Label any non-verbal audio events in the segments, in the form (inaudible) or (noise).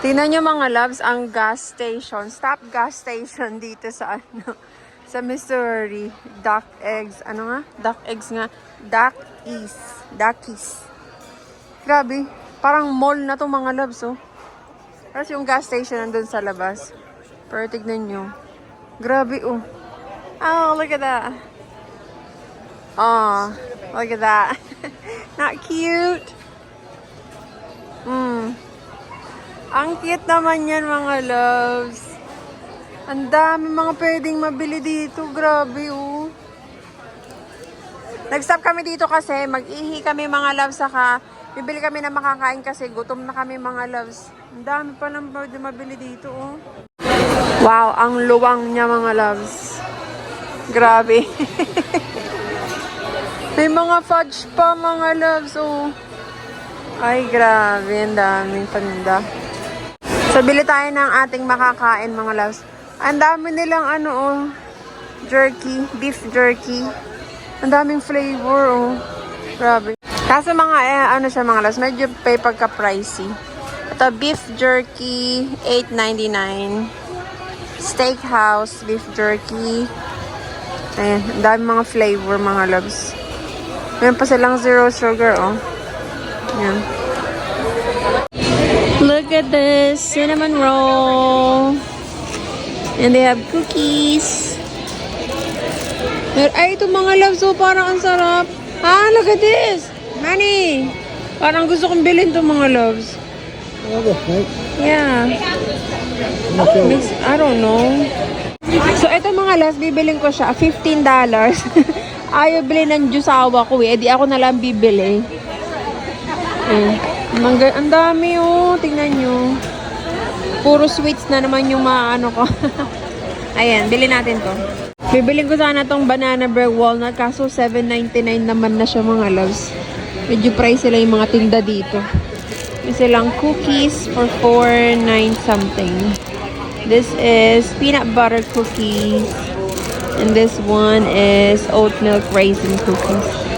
Tingnan nyo mga loves, ang gas station. Stop gas station dito sa ano, sa Missouri. Duck eggs. Ano nga? Duck eggs nga. Duck East. Duckies. Grabe. Parang mall na to mga loves, oh. Tapos yung gas station nandun sa labas. Pero tignan nyo. Grabe, oh. Oh, look at that. Oh, look at that. (laughs) Not cute. Mm. Ang cute naman yan, mga loves. Ang dami mga pwedeng mabili dito. Grabe, oh. Nag-stop kami dito kasi mag-ihi kami mga loves saka bibili kami na makakain kasi gutom na kami mga loves. Ang dami pa lang pwede mabili dito, oh. Wow, ang luwang niya mga loves. Grabe. (laughs) May mga fudge pa mga loves, oh. Ay, grabe. Ang daming panda. So, bili tayo ng ating makakain, mga loves. Ang dami nilang, ano, oh, jerky, beef jerky. Ang daming flavor, oh. Grabe. Kaso mga, eh, ano siya, mga loves, medyo pay pagka-pricey. Ito, beef jerky, $8.99. Steakhouse, beef jerky. Ayan, ang dami mga flavor, mga loves. Meron pa silang zero sugar, oh. Ayan. Look at this cinnamon roll. And they have cookies. Ay, ito mga loves, oh, parang ang sarap. Ah, look at this. Honey. Parang gusto kong bilhin to mga loves. Yeah. Mix, I don't know. So, ito mga loves, bibiling ko siya. $15. (laughs) Ayaw bili ng jusawa ko eh. Di ako na lang bibili. Eh, mangga, ang dami oh. Tingnan nyo. Puro sweets na naman yung maano ko. (laughs) Ayan, bili natin to. Bibiling ko sana tong banana bread walnut kaso 7.99 naman na siya mga loves. Medyo price sila yung mga tinda dito. May silang cookies for 4.9 something. This is peanut butter cookies. And this one is oat milk raisin cookies.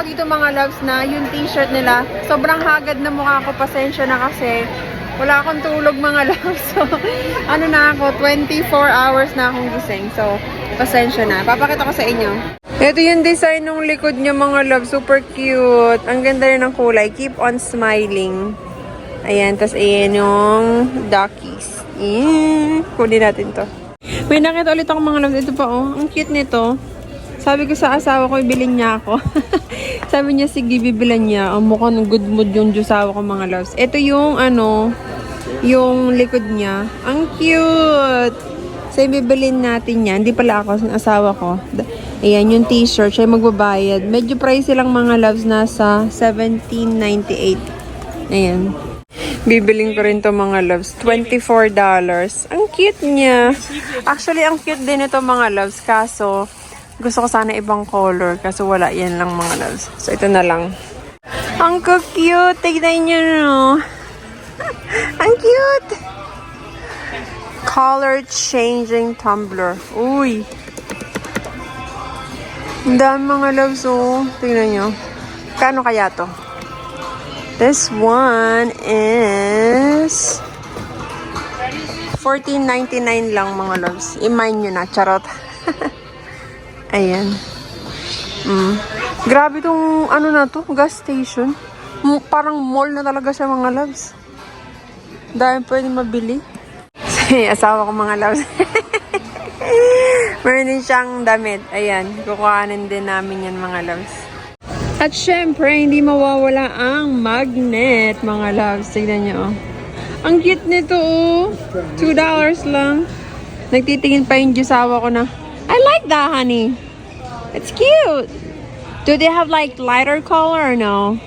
Ako dito mga loves na yung t-shirt nila, sobrang hagad na mukha ko. Pasensya na kasi wala akong tulog mga (laughs) loves. So, ano na ako, 24 hours na akong gising. So, pasensya na. Papakita ko sa inyo. Ito yung design ng likod niya mga loves. Super cute. Ang ganda rin ng kulay. Keep on smiling. Ayan. Tapos ayan yung duckies. Ayan. Kunin natin to. May nakita ulit ako mga loves. Ito pa oh. Ang cute nito. Sabi ko sa asawa ko, ibilin niya ako. (laughs) Sabi niya, sige, bibilan niya. Ang mukhang good mood yung asawa ko, mga loves. Ito yung, ano, yung likod niya. Ang cute! So, bibilin natin yan. Hindi pala ako, yung asawa ko. Ayan, yung t-shirt. Siya magbabayad. Medyo pricey lang, mga loves. Nasa 17.98. Ayan. Bibiling ko rin to mga loves. $24. Ang cute niya. Actually, ang cute din ito mga loves. Kaso, gusto ko sana ibang color. Kaso wala yan lang mga loves. So, ito na lang. Ang cute. Tignan nyo, no? (laughs) ang cute. Color changing tumbler. Uy. Ang dami mga loves, oh. Tignan nyo. Kano kaya to? This one is 14.99 lang mga loves. I-mine nyo na. Charot. (laughs) Ayan. Mm. Grabe tong ano na to, gas station. Parang mall na talaga siya mga loves. Dahil pwede mabili. (laughs) Asawa ko mga loves. (laughs) Meron din siyang damit. Ayan, kukuhanin din namin yan mga loves. At syempre, hindi mawawala ang magnet, mga loves. Tignan niyo, oh. Ang cute nito, oh. $2 lang. Nagtitingin pa yung jusawa ko na, like that, honey. It's cute. Do they have like lighter color or no?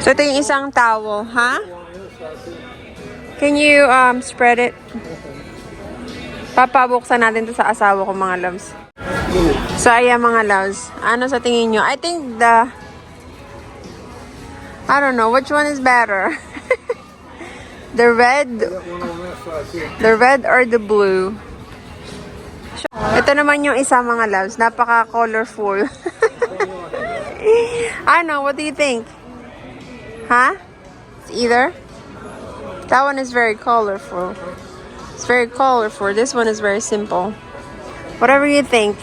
So, ito yung isang towel, ha? Can you um, spread it? Papabuksan natin to sa asawa ko, mga loves. So, ayan mga loves. Ano sa tingin nyo? I think the... I don't know. Which one is better? (laughs) the red... The red or the blue? Ito naman yung isa mga loves. Napaka-colorful. (laughs) Know. What do you think? Huh? It's either? That one is very colorful. It's very colorful. This one is very simple. Whatever you think.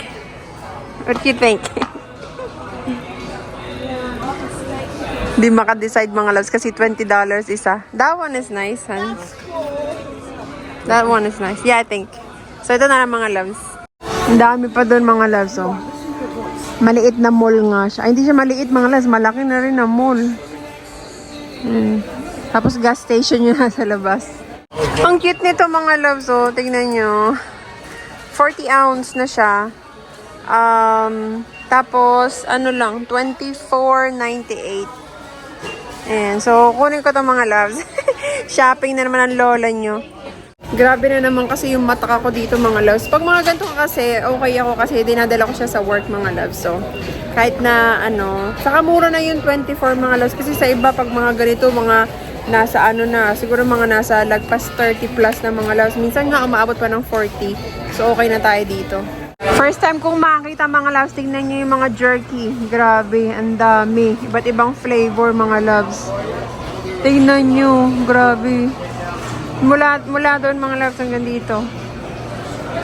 What do you think? (laughs) Di maka-decide mga loves kasi $20 isa. That one is nice, Hans. That one is nice. Yeah, I think. So, ito na lang mga loves. Ang dami pa doon mga loves, oh. Maliit na mall nga siya. Ay, hindi siya maliit mga loves. Malaki na rin na mall. Hmm. Tapos gas station yun (laughs) nasa labas. Ang cute nito mga loves, oh. Tingnan nyo. 40 ounce na siya. Um, tapos, ano lang, 24.98. Ayan, so kunin ko to mga loves. (laughs) Shopping na naman ang lola nyo. Grabe na naman kasi yung mata ko dito mga loves. Pag mga ganito kasi, okay ako kasi dinadala ko siya sa work mga loves. So, kahit na ano, saka mura na yung 24 mga loves. Kasi sa iba, pag mga ganito, mga nasa ano na, siguro mga nasa lagpas 30 plus na mga loves. Minsan nga umaabot pa ng 40. So, okay na tayo dito. First time kong makita mga loves, tingnan nyo yung mga jerky. Grabe, ang dami. Iba't ibang flavor mga loves. Tingnan nyo, grabe. Mula, mula doon mga loves hanggang dito.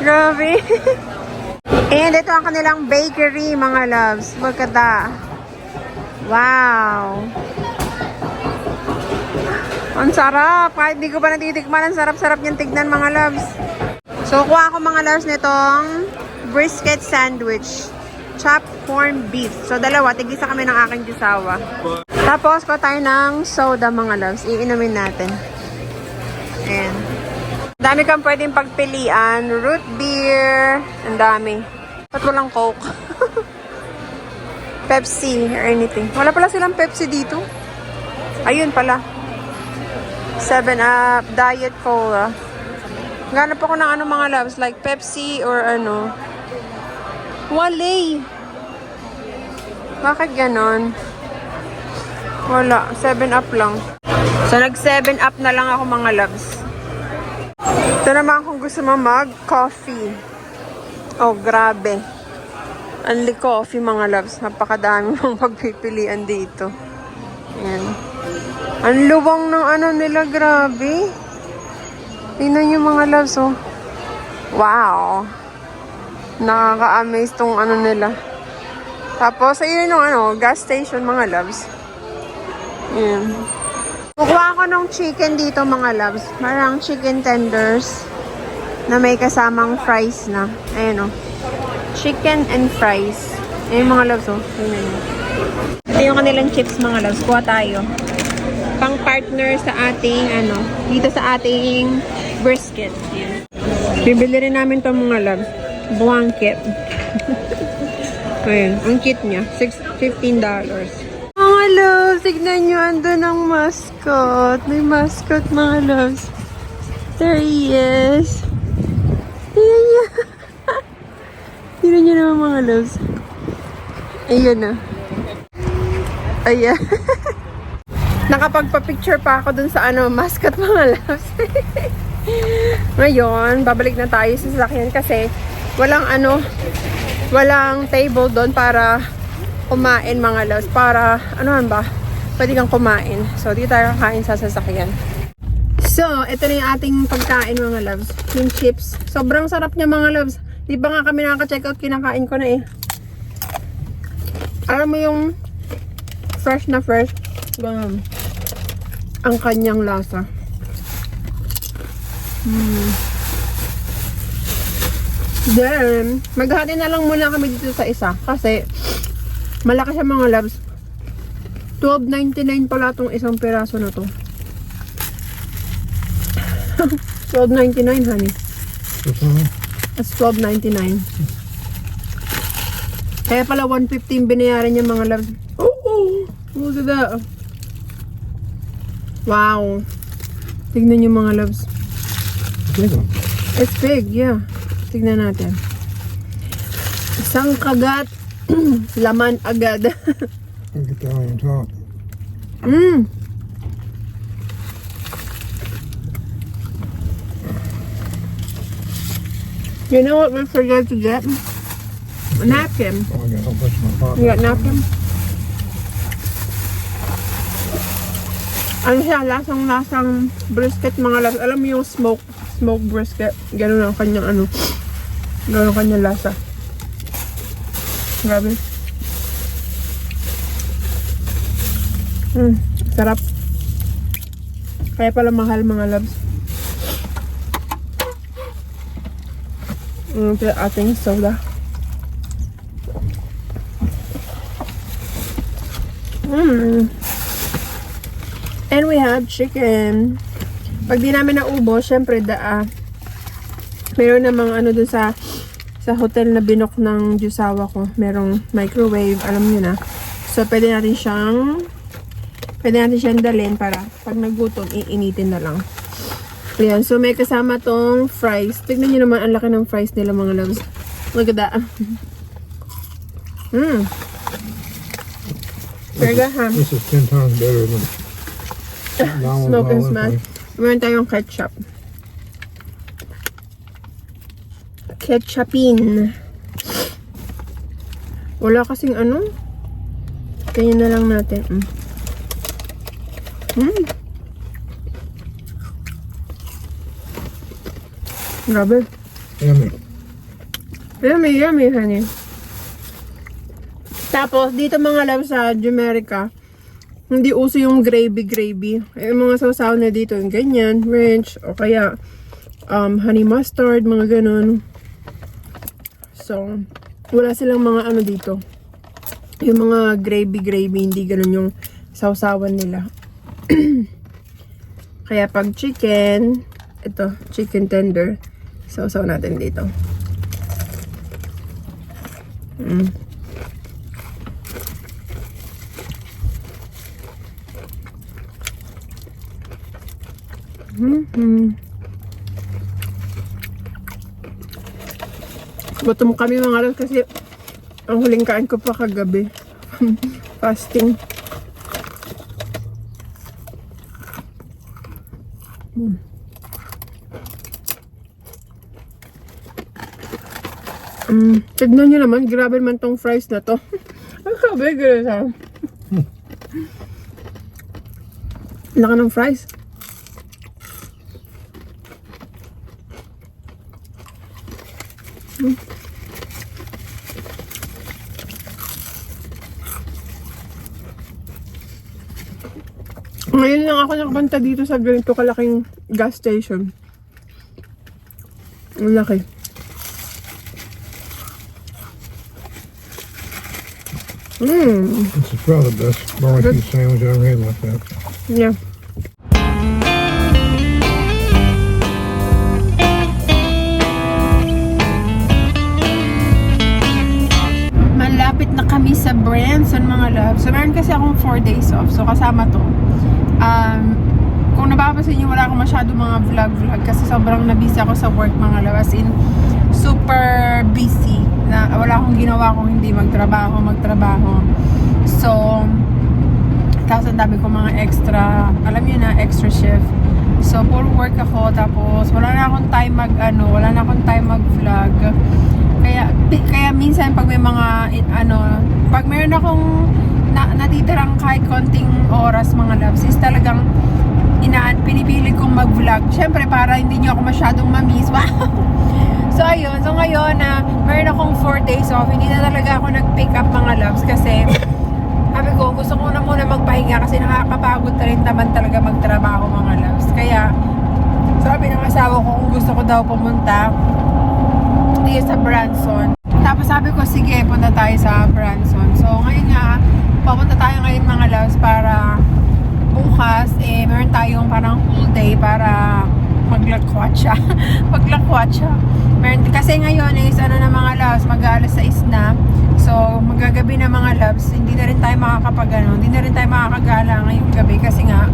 Grabe. (laughs) And ito ang kanilang bakery mga loves. That. Wow. Ang sarap. Kahit di ko pa natitikman, ang sarap-sarap niyang tignan mga loves. So, kuha ako mga loves nitong brisket sandwich. Chopped corned beef. So, dalawa. Tigisa kami ng aking jusawa. Tapos, kuha tayo ng soda mga loves. Iinumin natin. Ayan. Dami kang pwedeng pagpilian. Root beer. Ang dami. Ba't walang Coke? (laughs) Pepsi or anything. Wala pala silang Pepsi dito. Ayun pala. 7-Up, Diet Cola. Ganap ako ng ano mga loves, like Pepsi or ano. Wale. Bakit ganon? Wala. 7-Up lang. So, nag 7-Up na lang ako mga loves. Ito naman kung gusto mo mag-coffee. Oh, grabe. Only coffee mga loves. Napakadami (laughs) mong pagpipilian dito. Ayan. Ang luwang ng ano nila, grabe. Tingnan nyo mga loves, oh. Wow. Nakaka-amaze tong ano nila. Tapos, ayun yung ano, gas station mga loves. Ayan. Kukuha ko ng chicken dito mga loves. Marang chicken tenders na may kasamang fries na. Ayan o. Chicken and fries. Ayan mga loves o. Tingnan nyo. Ito yung kanilang chips mga loves. Kuha tayo. Pang partner sa ating ano, dito sa ating brisket. Bibili rin namin to mga loves. Blanket. (laughs) Ayan. Ang kit niya. Six, $15. Tignan nyo, andun ang mascot. May mascot, mga loves. There he is. Tignan nyo. (laughs) Tignan nyo naman, mga loves. Ayun na. Ayan. (laughs) Nakapagpa-picture pa ako dun sa ano, mascot, mga loves. (laughs) Ngayon, babalik na tayo sa sasakyan kasi walang ano, walang table doon para kumain mga loves para ano ba pwede kang kumain. So di tayo kakain sa sasakyan. So ito na yung ating pagkain mga loves. Yung chips. Sobrang sarap niya mga loves. Di ba nga kami nakaka-check out kinakain ko na eh. Alam mo yung fresh na fresh? Um, ang kanyang lasa. Hmm. then maghati na lang muna kami dito sa isa. Kasi Malaki siya mga loves. 12.99 pala tong isang piraso na to. (laughs) 12.99 honey. That's 12.99. Kaya pala 115 binayaran niya mga loves. Oh, oh. Look at that. Wow. Tignan niyo mga loves. It's big, yeah. Tignan natin. Isang kagat. (clears throat) Laman agad. (laughs) That on top. mm. You know what we forgot to get? A napkin. Oh, I got a whole bunch in my pocket. You got napkin? Ano siya, lasang-lasang brisket mga loves. Alam mo yung smoke, smoke brisket. Ganun ang kanyang ano. Ganun ang kanyang lasa. Grabe. Mm, sarap. Kaya pala mahal mga loves. Mm, ito ating soda. Mm. And we have chicken. Pag di namin naubos, syempre da, ah, meron namang ano dun sa sa hotel na binok ng jusawa ko. Merong microwave, alam niyo na. So, pwede natin siyang pwede natin siyang dalhin para pag nagutom, iinitin na lang. Ayan, so may kasama tong fries. Tignan niyo naman, ang laki ng fries nila mga loves. Look at that. Mmm. Burger ham. This is ten times better than (laughs) Smoke and smash. Meron tayong ketchup. Ketchupin. Wala kasing ano. Ganyan na lang natin. Mm. Mm. Grabe. Yummy. Yummy, yummy, honey. Tapos, dito mga love sa Jumerica, hindi uso yung gravy-gravy. Eh, yung mga sausaw na dito, yung ganyan, ranch, o kaya um, honey mustard, mga ganun. So, wala silang mga ano dito. Yung mga gravy-gravy, hindi ganun yung sausawan nila. (clears throat) kaya pag chicken, ito, chicken tender, sausaw natin dito. Mm. Mhm. Gutom kami mga alas kasi ang huling kain ko pa kagabi. (laughs) Fasting. Mm. Mm, tignan nyo naman, grabe naman tong fries na to. (laughs) Ang sabi, ganun sa. Laka ng fries. Ngayon lang ako nakapunta dito sa ganito kalaking gas station. Ang laki. Mmm. This is probably the best barbecue sandwich I ever had like that. Yeah. Malapit na kami sa Branson mga love. So meron kasi akong 4 days off. So kasama to. Um, kung napapansin niyo wala akong masyado mga vlog-vlog kasi sobrang nabisi ako sa work mga love. As in, super busy. Na, wala akong ginawa kung hindi magtrabaho, magtrabaho. So, tapos ang dami ko mga extra, alam niyo na, extra shift. So, puro work ako, tapos wala na akong time mag, ano, wala na akong time mag-vlog. Kaya, kaya minsan pag may mga, ano, pag meron akong na, natitirang kahit konting oras mga loves, is talagang inaan, pinipili kong mag-vlog. Siyempre, para hindi niyo ako masyadong mamiss. (laughs) Wow! So, ayun. So, ngayon, na meron akong 4 days off. Hindi na talaga ako nag-pick up mga loves kasi sabi ko, gusto ko na muna magpahinga kasi nakakapagod na rin naman talaga magtrabaho mga loves. Kaya, sabi ng asawa ko kung gusto ko daw pumunta dito sa Branson. Tapos sabi ko, sige, punta tayo sa Branson. So, ngayon nga, papunta tayo ngayon mga loves para bukas, eh, meron tayong parang full day para maglakwat siya. (laughs) Meron, kasi ngayon is ano na mga loves, mag-aalas 6 na. So, magagabi na mga loves, hindi na rin tayo makakapag ano, hindi na rin tayo makakagala ngayong gabi kasi nga,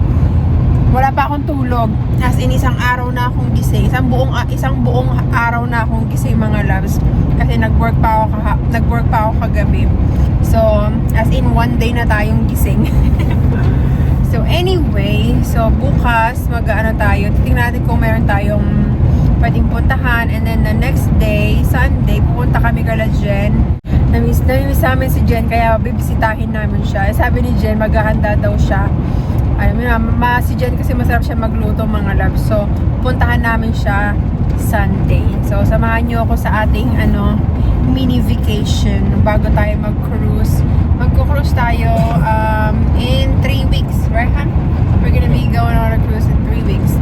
wala pa akong tulog. As in, isang araw na akong gising. Isang buong, ah, isang buong araw na akong gising mga loves. Kasi nag-work pa ako, nag-work pa ako kagabi. So, as in, one day na tayong gising. (laughs) so, anyway, so bukas, mag-ano tayo. Titingnan natin kung meron tayong pwedeng puntahan. And then, the next day, Sunday, pupunta kami kala Jen. Namiss, namiss namin si Jen, kaya bibisitahin namin siya. Eh, Sabi ni Jen, maghahanda daw siya Alam mo ma, si Jen kasi masarap siya magluto mga loves. So, puntahan namin siya Sunday. So, samahan niyo ako sa ating ano, mini vacation bago tayo mag-cruise. Mag-cruise tayo um, in 3 weeks, right? Huh? We're gonna be going on a cruise in 3 weeks.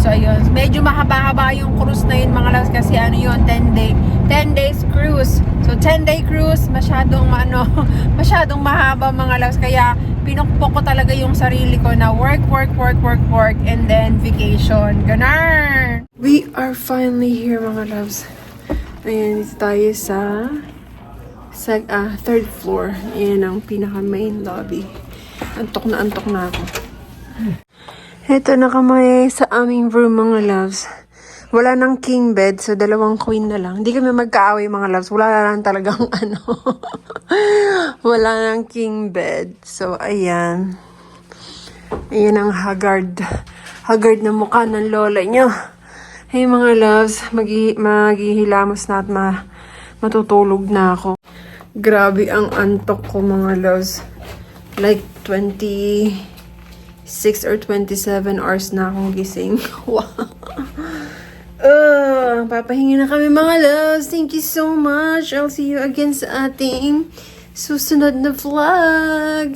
So, ayun. Medyo mahaba-haba yung cruise na yun mga loves kasi ano yun, 10 day, 10 days cruise. So, 10 day cruise, masyadong ano, (laughs) masyadong mahaba mga loves. Kaya, pinukpok ko talaga yung sarili ko na work, work, work, work, work, and then vacation. Ganar! We are finally here mga loves. Ayan, dito tayo sa sa ah, third floor. Ayan ang pinaka main lobby. Antok na antok na ako. Ito na kami sa aming room mga loves. Wala nang king bed, so dalawang queen na lang. Hindi kami magkaaway mga loves. Wala na lang talagang (laughs) ano. Wala nang king bed. So, ayan. Ayan ang haggard. Haggard na mukha ng lola nyo. Hey mga loves, magi maghihilamos na at ma matutulog na ako. Grabe ang antok ko mga loves. Like 26 or 27 hours na akong gising. (laughs) wow. Uh, papahinga na kami mga loves. Thank you so much. I'll see you again sa ating susunod na vlog.